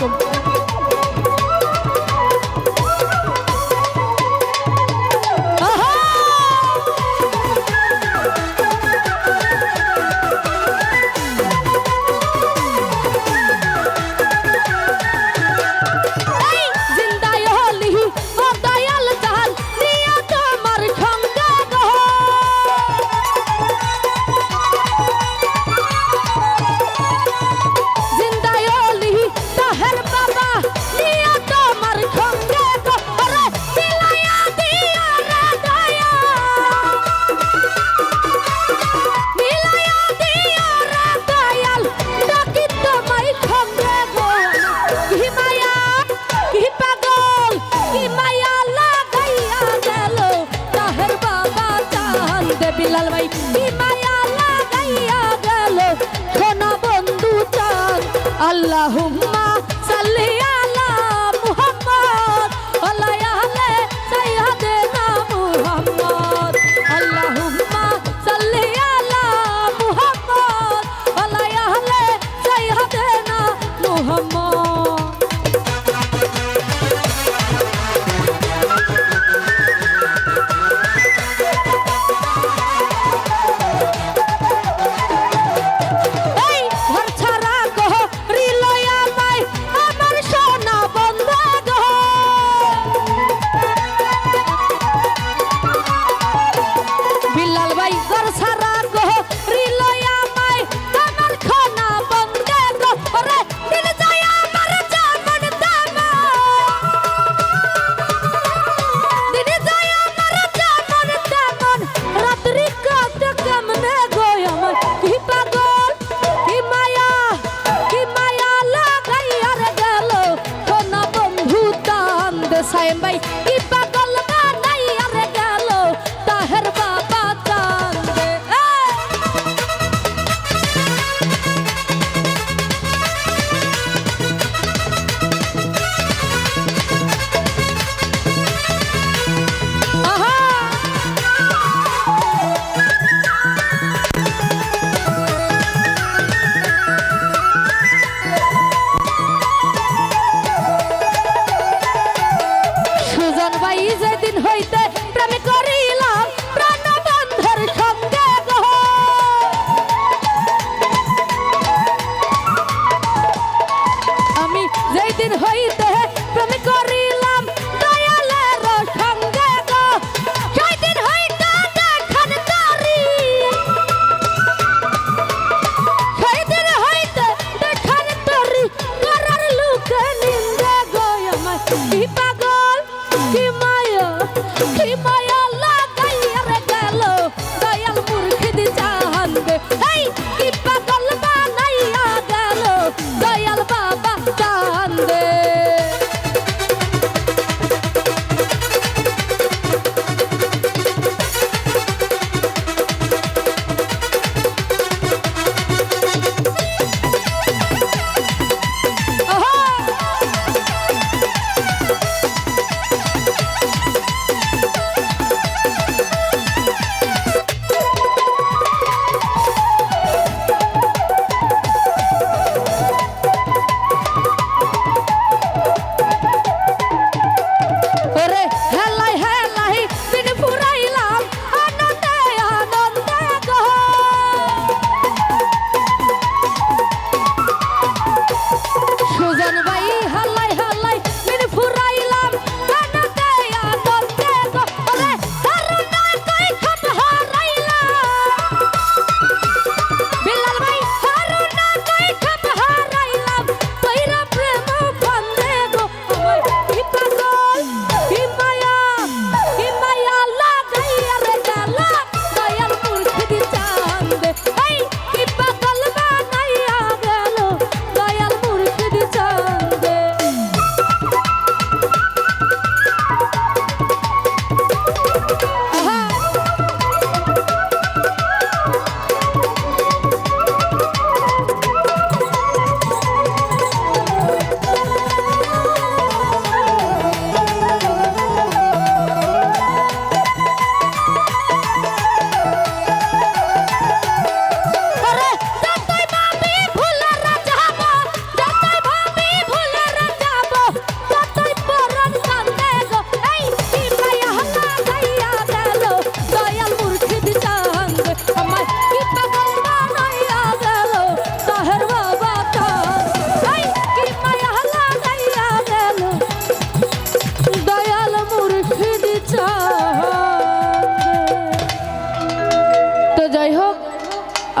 আসসালামু আল্লাহুম্মা কি মায়া কি মায়া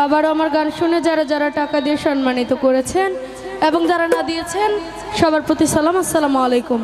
আবার আমার গান শুনে যারা যারা টাকা দিয়ে সম্মানিত করেছেন এবং যারা না দিয়েছেন, সবার প্রতি সালাম, আসসালামু আলাইকুম।